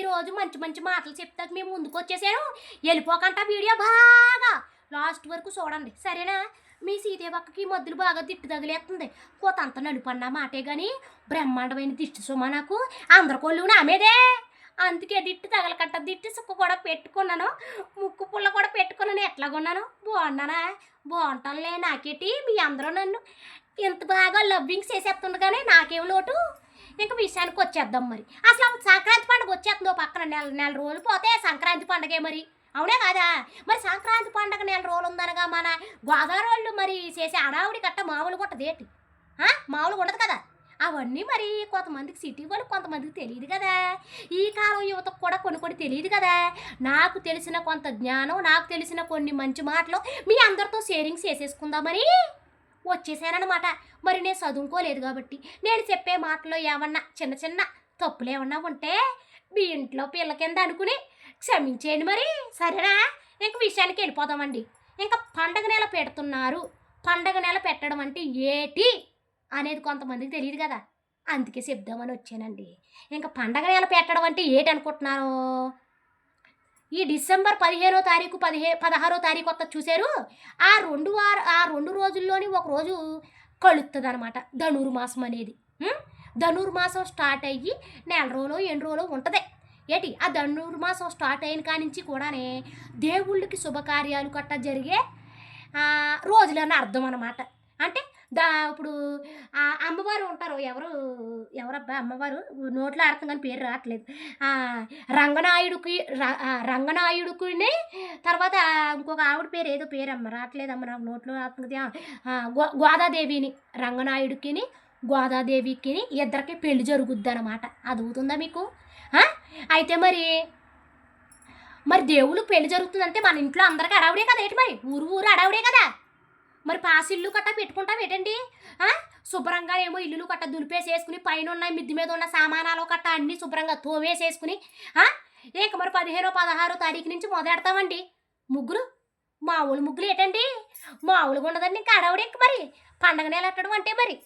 ఈరోజు మంచి మంచి మాటలు చెప్తాక మేము ముందుకు వచ్చేసాను. వెళ్ళిపోకంట వీడియో బాగా. లాస్ట్ వరకు చూడండి. సరేనా? మీ సీతేపక్కకి మద్దులు బాగా దిట్టు తగిలేస్తుంది. కోత అంత నలుపన్నా మాటే కానీ బ్రహ్మాండమైన దిష్టి సుమ నాకు. అందరికోళ్ళు నామేదే అందుకే దిట్టు తగలకట్ట దిట్టు సుక్క కూడా పెట్టుకున్నాను. ముక్కు పుల్ల కూడా పెట్టుకున్నాను. ఎట్లా కొన్నాను బాగున్నానా? బాగుంటానులే నాకేటి. మీ అందరూ నన్ను ఇంత బాగా లవ్వింగ్స్ చేసేస్తుంది కానీ నాకేం లోటు? ఇంకా విషయానికి వచ్చేద్దాం మరి. అసలు సంక్రాంతి పండుగ వచ్చేస్తుందో పక్కన నెల నెల రోజులు పోతే సంక్రాంతి పండగే మరి. అవునే కాదా? మరి సంక్రాంతి పండగ నెల రోజులు ఉందనగా మన గోదావరి వాళ్ళు మరి చేసే అడావుడి కట్ట మామూలు కొట్టదేటి మామూలుగా ఉండదు కదా? అవన్నీ మరి కొంతమందికి సిటీ వాళ్ళు కొంతమందికి తెలియదు కదా. ఈ కాలం యువతకు కూడా కొన్ని కొన్ని తెలియదు కదా. నాకు తెలిసిన కొంత జ్ఞానం నాకు తెలిసిన కొన్ని మంచి మాటలు మీ అందరితో షేరింగ్ చేసేసుకుందామని వచ్చేసానమాట మరి నేను చదువుకోలేదు కాబట్టి. నేను చెప్పే మాటలో ఏమన్నా చిన్న చిన్న తప్పులు ఏమన్నా ఉంటే మీ ఇంట్లో పిల్ల కింద అనుకుని క్షమించేయండి మరి. సరేనా? ఇంక విషయానికి వెళ్ళిపోదామండి. ఇంకా పండగ నెల పెడుతున్నారు. పండగ నెల పెట్టడం అంటే ఏటి అనేది కొంతమందికి తెలియదు కదా. అందుకే చెప్దామని వచ్చానండి. ఇంకా పండగ నెల పెట్టడం అంటే ఏటి అనుకుంటున్నారు? ఈ డిసెంబర్ పదిహేనో తారీఖు పదిహే పదహారో తారీఖు వస్తా చూశారు. ఆ రెండు వార ఆ రెండు రోజుల్లోని ఒక రోజు కలుస్తుంది అనమాట ధనుర్మాసం అనేది. ధనుర్మాసం ధనుర్ మాసం స్టార్ట్ అయ్యి నెల రోజులు ఎన్ని రోజులు ఉంటుంది? ఏంటి? ఆ ధనుర్ మాసం స్టార్ట్ అయిన కానించి కూడానే దేవుళ్ళకి శుభకార్యాలు కట్ట జరిగే రోజులన్న రోజులని అర్థం అనమాట అంటే దా ఇప్పుడు ఆ అమ్మవారు ఉంటారు. ఎవరు ఎవరబ్బా అమ్మవారు? నోట్లో ఆడతాం కానీ పేరు రావట్లేదు. రంగనాయుడికి రంగనాయుడుకి తర్వాత ఇంకొక ఆవిడ పేరు ఏదో పేరు అమ్మ రావట్లేదు అమ్మ నాకు నోట్లో ఆడుతుంది గో- గోదాదేవిని రంగనాయుడికిని గోదాదేవికి ఇద్దరికి పెళ్ళి జరుగుద్ది అనమాట అది అవుతుందా మీకు అయితే మరి మరి దేవుళ్ళు పెళ్ళి జరుగుతుందంటే మన ఇంట్లో అందరికీ అడవుడే కదా ఏంటి మరి? ఊరు ఊరు అడవుడే కదా? మరి పాసిల్లు కట్ట పెట్టుకుంటాం ఏంటండి? శుభ్రంగా ఏమో ఇల్లులు కట్ట దులిపేసేసుకుని పైన ఉన్న మిద్ది మీద ఉన్న సామానాలు కట్ట అన్నీ శుభ్రంగా తోవేసేసుకుని ఆ? ఇక మరి పదిహేనో పదహారో తారీఖు నుంచి మొదలెడతామండి. ముగ్గురు? మామూలు ముగ్గులు ఏంటండి? మామూలుగా ఉండదండి ఇంకా అడవుడు ఇంక మరి. పండగ నెలట్టడం అంటే మరి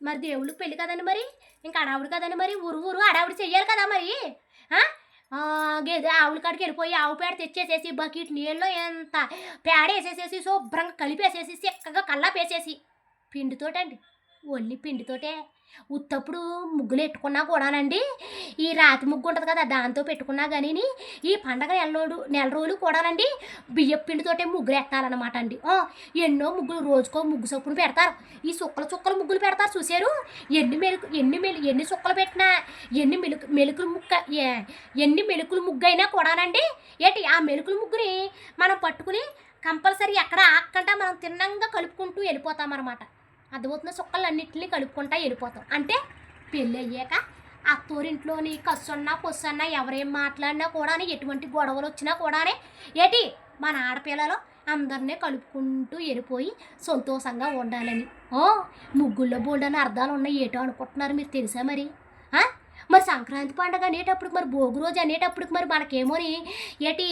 మరి దేవుళ్ళకి పెళ్ళి కదండి మరి. ఇంకా అడావుడు కదండి మరి. ఊరు ఊరు అడావుడి చెయ్యాలి కదా మరి గేదె ఆవుల కాడికి వెళ్ళిపోయి ఆవు పేడ తెచ్చేసేసి బకెట్ నీళ్ళలో ఎంత పేడ వేసేసేసి శుభ్రంగా కలిపేసేసి చక్కగా కల్లాపేసేసి పిండితోటండి. ఓన్లీ పిండితోటే. ఉత్తప్పుడు ముగ్గులు పెట్టుకున్నా కూడానండి ఈ రాతి ముగ్గు ఉంటుంది కదా దాంతో పెట్టుకున్నా కానీ ఈ పండగ నెలలోడు నెల రోజులు కూడానండి బియ్యపు పిండితోటే ముగ్గులు ఎత్తాలన్నమాట అండి ఎన్నో ముగ్గులు రోజుకో ముగ్గు చొప్పున పెడతారు. ఈ సుక్కల చుక్కల ముగ్గులు పెడతారు చూసారు ఎన్ని మెలుకు ఎన్ని మెలు ఎన్ని సుక్కలు పెట్టినా ఎన్ని మెలుకు మెలుకులు ముక్క ఏ- ఎన్ని మెలుకులు ముగ్గు అయినా కూడానండి ఏంటి ఆ మెలుకుల ముగ్గుని మనం పట్టుకుని కంపల్సరీ ఎక్కడ ఆక్కంటా మనం తిన్నంగా కలుపుకుంటూ వెళ్ళిపోతాం అనమాట అర్థమవుతున్న సుక్కలన్నింటినీ కలుపుకుంటా వెళ్ళిపోతాం. అంటే పెళ్ళి అయ్యాక అత్తోరింట్లోని కస్సున్నా పొస్సున్నా ఎవరేం మాట్లాడినా కూడా ఎటువంటి గొడవలు వచ్చినా కూడానే ఏటి? మన ఆడపిల్లలు అందరినీ కలుపుకుంటూ వెళ్ళిపోయి సంతోషంగా ఉండాలని. ఓ ముగ్గుల్లో బోల్డని అర్థాలు ఉన్నాయి. ఏటో అనుకుంటున్నారు మీరు తెలుసా మరి? మరి సంక్రాంతి పండుగ అనేటప్పుడు మరి భోగి రోజు అనేటప్పుడు మరి మనకేమోని ఏటి?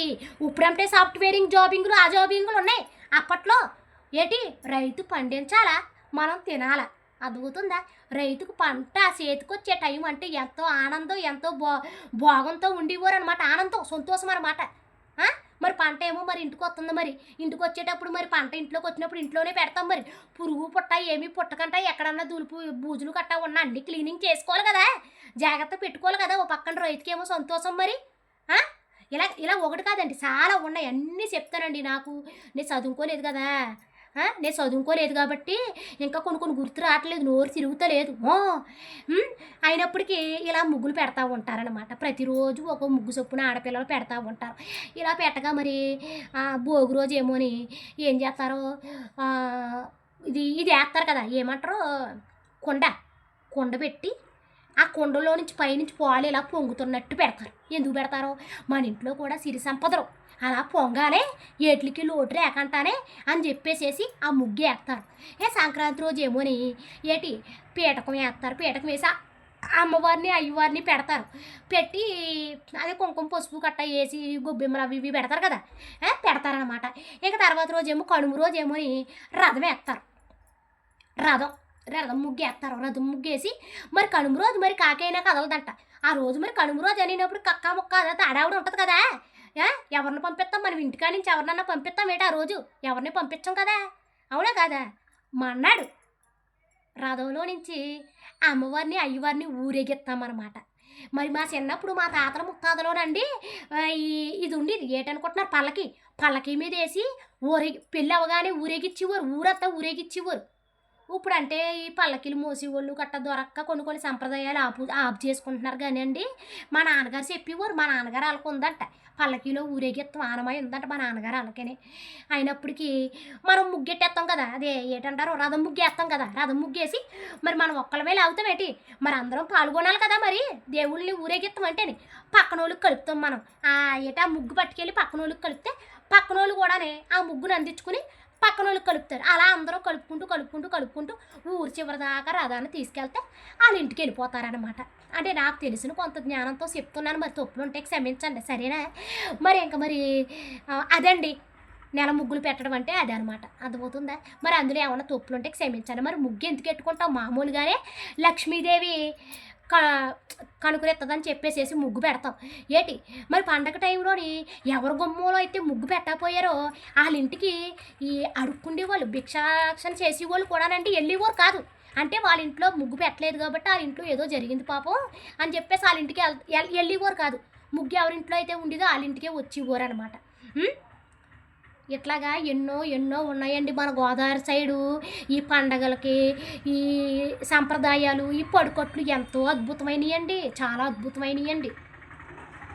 ఇప్పుడంటే సాఫ్ట్వేరింగ్ జాబింగ్లు ఆ జాబింగ్లు ఉన్నాయి. అప్పట్లో ఏటి? రైతు పండించాలా? మనం తినాల. అదుగుతుందా రైతుకు పంట చేతికి వచ్చే టైం అంటే ఎంతో ఆనందం ఎంతో బో భోగంతో ఉండేవారు అనమాట ఆనందం సంతోషం అనమాట మరి పంట ఏమో మరి ఇంటికి వస్తుంది మరి. ఇంటికి వచ్చేటప్పుడు మరి పంట ఇంట్లోకి వచ్చినప్పుడు ఇంట్లోనే పెడతాం మరి. పురుగు పుట్ట ఏమి పుట్టకంట. ఎక్కడన్నా దులుపు బూజులు కట్టా ఉన్న అన్ని క్లీనింగ్ చేసుకోవాలి కదా. జాగ్రత్త పెట్టుకోవాలి కదా. ఓ పక్కన రైతుకి ఏమో సంతోషం మరి. ఇలా ఇలా ఒకటి కాదండి. చాలా ఉన్నాయి. అన్నీ చెప్తానండి నాకు. నేను చదువుకోలేదు కదా. నేను చదువుకోలేదు కాబట్టి ఇంకా కొన్ని కొన్ని గుర్తు రావట్లేదు నోరు తిరుగుతలేదు. ఓ! అయినప్పటికీ ఇలా ముగ్గులు పెడతా ఉంటారనమాట ప్రతిరోజు ఒక ముగ్గు చొప్పున ఆడపిల్లలు పెడతా ఉంటారు. ఇలా పెట్టగా మరి భోగి రోజు ఏమోని ఏం చేస్తారో ఇది ఇది వేస్తారు కదా ఏమంటారు? కుండ. కుండ పెట్టి ఆ కుండలో నుంచి పైనుంచి పాలు ఇలా పొంగుతున్నట్టు పెడతారు. ఎందుకు పెడతారు? మన ఇంట్లో కూడా సిరి సంపదరు అలా పొంగాలే ఏట్లకి లోటు రేకంటానే అని చెప్పేసేసి ఆ ముగ్గు వేస్తారు. ఏ సంక్రాంతి రోజు ఏమోని ఏటి? పీటకం వేస్తారు. పీటకం వేసి అమ్మవారిని అయ్యవారిని పెడతారు. పెట్టి అదే కుంకుమ పసుపు కట్ట వేసి గొబ్బెమ్మలు అవి ఇవి పెడతారు కదా? పెడతారనమాట ఇక తర్వాత రోజు ఏమో కనుమ రోజు రథం వేస్తారు. రథం. రథం ముగ్గేస్తారు. రథం ముగ్గేసి మరి కనుమ రోజు మరి కాకైనా కదలదంట. ఆ రోజు మరి కనుమ రోజు అనేటప్పుడు కక్క ముక్క అదంతా ఆడావిడ ఉంటుంది కదా. ఎవరిని పంపిస్తాం? మనం ఇంటికాడ నుంచి ఎవరినన్నా పంపిస్తాం ఏంటి ఆ రోజు? ఎవరిని పంపించాం కదా? అవునా కదా? మా అన్నాడు. రథంలో నుంచి అమ్మవారిని అయ్యవారిని ఊరేగిస్తామన్నమాట. మరి మా చిన్నప్పుడు మా తాతల ముత్తాతలోనండి ఈ ఇది ఉండేది. ఏటనుకుంటున్నారు? పల్లకి. పల్లకి మీద వేసి ఊరేగి పెళ్ళి అవగానే ఊరేగిచ్చేవారు. ఊరంతా ఊరేగిచ్చేవారు. ఇప్పుడు అంటే ఈ పల్లకిలు మోసేవాళ్ళు కట్ట దొరక్క కొన్ని కొన్ని సంప్రదాయాలు ఆపు ఆపు చేసుకుంటున్నారు కానీ అండి మా నాన్నగారు చెప్పేవారు మా నాన్నగారు వాళ్ళకు ఉందంట. పల్లకీలో ఊరేగిస్తాం ఆనమై ఉందంట మా నాన్నగారు వాళ్ళకని. అయినప్పటికీ మనం ముగ్గెట్టేస్తాం కదా అదే ఏంటంటారు రథం ముగ్గేస్తాం కదా రథం ముగ్గేసి మరి మనం ఒక్కళ్ళమే లాగుతాం ఏంటి? మరి అందరం పాల్గొనాలి కదా మరి. దేవుళ్ళని ఊరేగిస్తాం అంటేనే పక్కన వాళ్ళకి కలుపుతాం మనం. ఆ ఏటా ముగ్గు పట్టుకెళ్ళి పక్కన వాళ్ళకి కలిపితే పక్కన వాళ్ళు కూడానే ఆ ముగ్గును అందించుకుని పక్కన వాళ్ళు కలుపుతారు. అలా అందరూ కలుపుకుంటూ కలుపుకుంటూ కలుపుకుంటూ ఊరు చివరి దాకా రథాన్ని తీసుకెళ్తే వాళ్ళ ఇంటికి వెళ్ళిపోతారనమాట అంటే నాకు తెలిసిన కొంత జ్ఞానంతో చెప్తున్నాను. మరి తప్పులు ఉంటే క్షమించండి. సరేనా? మరి ఇంకా మరి అదండి. నెల ముగ్గులు పెట్టడం అంటే అదే అనమాట అర్థమవుతుందా? మరి అందులో ఏమైనా తప్పులు ఉంటే క్షమించండి. మరి ముగ్గు ఎందుకు పెట్టుకుంటాం మామూలుగానే లక్ష్మీదేవి కనుకరెత్తదని చెప్పేసేసి ముగ్గు పెడతాం. ఏంటి? మరి పండగ టైంలోని ఎవరి గుమ్మంలో అయితే ముగ్గు పెట్టకపోయారో వాళ్ళ ఇంటికి ఈ అడుక్కుండే వాళ్ళు భిక్షాక్షణ చేసేవాళ్ళు కూడానండి వెళ్ళేవారు కాదు. అంటే వాళ్ళ ఇంట్లో ముగ్గు పెట్టలేదు కాబట్టి వాళ్ళ ఇంట్లో ఏదో జరిగింది పాపం అని చెప్పేసి వాళ్ళ ఇంటికి వెళ్ళేవారు కాదు. ముగ్గు ఎవరింట్లో అయితే ఉండేదో వాళ్ళ ఇంటికే వచ్చేవారు అనమాట ఇట్లాగా ఎన్నో ఎన్నో ఉన్నాయండి మన గోదావరి సైడు. ఈ పండగలకి ఈ సంప్రదాయాలు ఈ పడుకొట్లు ఎంతో అద్భుతమైనవి అండి చాలా అద్భుతమైనవి అండి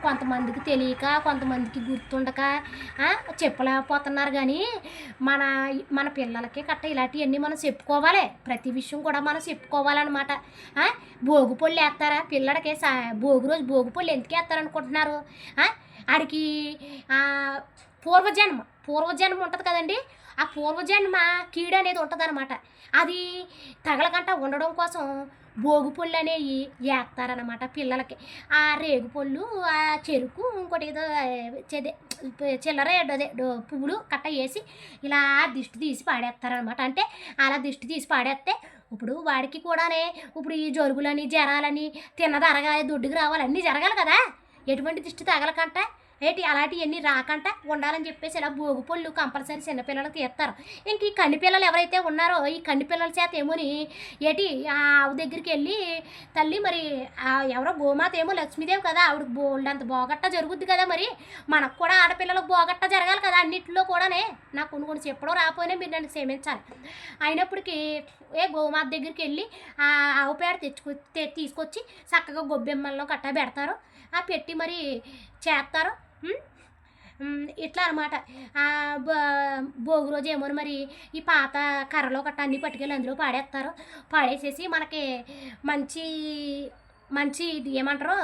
కొంతమందికి తెలియక కొంతమందికి గుర్తుండక చెప్పలేకపోతున్నారు కానీ మన మన పిల్లలకి కట్ట ఇలాంటివన్నీ మనం చెప్పుకోవాలి. ప్రతి విషయం కూడా మనం చెప్పుకోవాలన్నమాట. భోగి పళ్ళు వేస్తారా? పిల్లడికి సా భోగి రోజు భోగి పళ్ళు ఎందుకు వేస్తారనుకుంటున్నారు? ఆ, ఆడికి పూర్వజన్మ పూర్వజన్మ ఉంటుంది కదండి. ఆ పూర్వజన్మ కీడు అనేది ఉంటుంది అనమాట అది తగలకంట ఉండడం కోసం భోగు పళ్ళు అనేవి వేస్తారనమాట పిల్లలకి. ఆ రేగు పళ్ళు ఆ చెరుకు ఇంకోటి ఏదో ఆ, చెదే చిల్లర అదే పువ్వులు కట్ట వేసి ఇలా దిష్టి తీసి పాడేస్తారనమాట అంటే అలా దిష్టి తీసి పాడేస్తే ఇప్పుడు వాడికి కూడానే ఇప్పుడు ఈ జరుగులని జ్వరాలని తిన్నది అరగాలి రావాలన్నీ రావాలి అన్నీ జరగాలి కదా. ఎటువంటి దిష్టి తగలకంట. ఏంటి అలాంటివన్నీ రాకుండా ఉండాలని చెప్పేసి ఇలా భోగిపళ్ళు కంపల్సరీ చిన్నపిల్లలకి ఇస్తారు. ఇంక ఈ కన్నిపిల్లలు ఎవరైతే ఉన్నారో ఈ కన్ని పిల్లల చేత ఏమోని ఏటి ఆ ఆవు దగ్గరికి వెళ్ళి తల్లి మరి ఆ ఎవరో గోమాత ఏమో లక్ష్మీదేవి కదా ఆవిడకి బోల్డ్ అంత బోగట్ట జరుగుద్ది కదా మరి. మనకు కూడా ఆడపిల్లలకు బోగట్ట జరగాలి కదా అన్నింటిలో కూడానే. నాకు కొన్ని కొన్ని చెప్పడం రాపోయినా మీరు నన్ను క్షమించాలి. అయినప్పటికీ ఏ గోమాత దగ్గరికి వెళ్ళి ఆ ఆవు పేడ తెచ్చుకొచ్చి తీసుకొచ్చి చక్కగా గొబ్బెమ్మల్లో కట్ట పెడతారు. ఆ పెట్టి మరి చేస్తారు. ఇట్లా అనమాట భోగి రోజు ఏమో మరి ఈ పాత కర్రలో గట్ట అన్నీ పట్టుకెళ్ళి అందులో పాడేస్తారు. పాడేసేసి మనకి మంచి మంచి ఇది ఏమంటారు?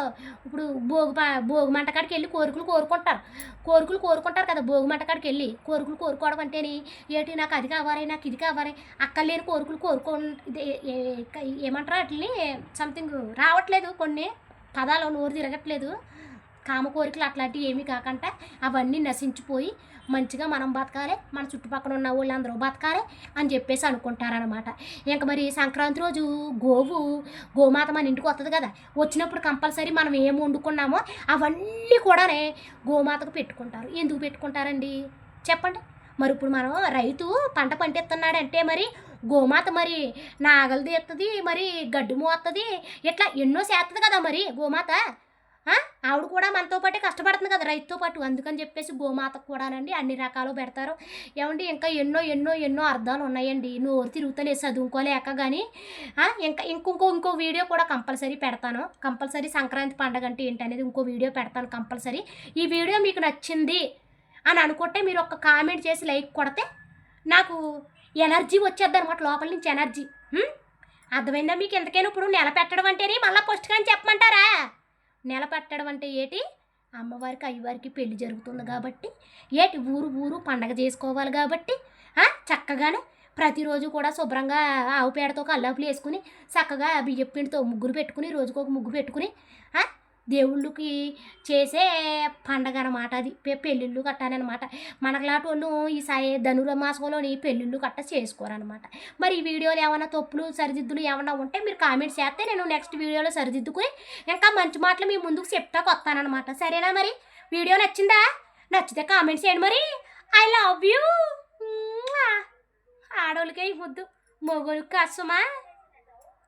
ఇప్పుడు భోగి పా భోగి మంట కాడికి వెళ్ళి కోరికలు కోరుకుంటారు. కోరికలు కోరుకుంటారు కదా భోగి మంట కాడికి వెళ్ళి. కోరికలు కోరుకోవడం అంటేని ఏంటి నాకు అది కావాలి నాకు ఇది కావాలి అక్కర్లేని కోరికలు కోరుకో ఏమంటారు వాటిని సంథింగ్ రావట్లేదు కొన్ని. పదాలు నోరు తిరగట్లేదు. కామ కోరికలు అట్లాంటివి ఏమీ కాకుండా అవన్నీ నశించిపోయి మంచిగా మనం బతకాలి మన చుట్టుపక్కల ఉన్న వాళ్ళందరూ బతకాలి అని చెప్పేసి అనుకుంటారనమాట ఇంక మరి సంక్రాంతి రోజు గోవు గోమాత మన ఇంటికి వస్తుంది కదా వచ్చినప్పుడు కంపల్సరీ మనం ఏం వండుకున్నామో అవన్నీ కూడానే గోమాతకు పెట్టుకుంటారు. ఎందుకు పెట్టుకుంటారండి? చెప్పండి. మరి ఇప్పుడు మనం రైతు పంట పండిస్తున్నాడంటే మరి గోమాత మరి నాగలు తీస్తుంది మరి గడ్డి మోస్తుంది ఇట్లా ఎన్నో చేస్తుంది కదా మరి గోమాత. ఆవిడ కూడా మనతో పాటే కష్టపడుతుంది కదా రైతుతో పాటు. అందుకని చెప్పేసి గోమాతకు కూడానండి అన్ని రకాలు పెడతారు. ఏమండి ఇంకా ఎన్నో ఎన్నో ఎన్నో అర్థాలు ఉన్నాయండి. నోరు తిరుగుతలేదు చదువుకోలేక కానీ ఇంకా ఇంకొంకో ఇంకో వీడియో కూడా కంపల్సరీ పెడతాను. కంపల్సరీ సంక్రాంతి పండగ అంటే ఏంటనేది ఇంకో వీడియో పెడతాను కంపల్సరీ. ఈ వీడియో మీకు నచ్చింది అని అనుకుంటే మీరు ఒక కామెంట్ చేసి లైక్ కొడితే నాకు ఎనర్జీ వచ్చేద్ది అనమాట లోపల నుంచి ఎనర్జీ. అర్థమైందా మీకు? ఎంతకైనా ఇప్పుడు నెల పెట్టడం అంటేనే మళ్ళీ పుస్తకాన్ని చెప్పమంటారా? నిలబెట్టడం అంటే ఏటి? అమ్మవారికి అయ్యవారికి పెళ్ళి జరుగుతుంది కాబట్టి. ఏటి? ఊరు ఊరు పండగ చేసుకోవాలి కాబట్టి. చక్కగానే ప్రతిరోజు కూడా శుభ్రంగా ఆవు పేడతో కల్లాపులు వేసుకుని చక్కగా బియ్యపిండితో ముగ్గురు పెట్టుకుని రోజుకొక ముగ్గు పెట్టుకుని దేవుళ్ళకి చేసే పండగ అనమాట అది. పెళ్ళిళ్ళు కట్టాలన్నమాట. మనకులాంటి వాళ్ళు ఈ సాయి ధనుర్మాసంలోని పెళ్ళిళ్ళు కట్ట చేసుకోరనమాట మరి ఈ వీడియోలో ఏమైనా తప్పులు సరిదిద్దులు ఏమైనా ఉంటే మీరు కామెంట్స్ చేస్తే నేను నెక్స్ట్ వీడియోలో సరిదిద్దుకుని ఇంకా మంచి మాటలు మీ ముందుకు చెప్తాకు వస్తానమాట సరేనా మరి? వీడియో నచ్చిందా? నచ్చితే కామెంట్స్ చేయండి మరి. I love you. ఆడోళ్ళకే ఇవ్వద్దు ముద్దు. మొగోళ్ళకి కష్టమా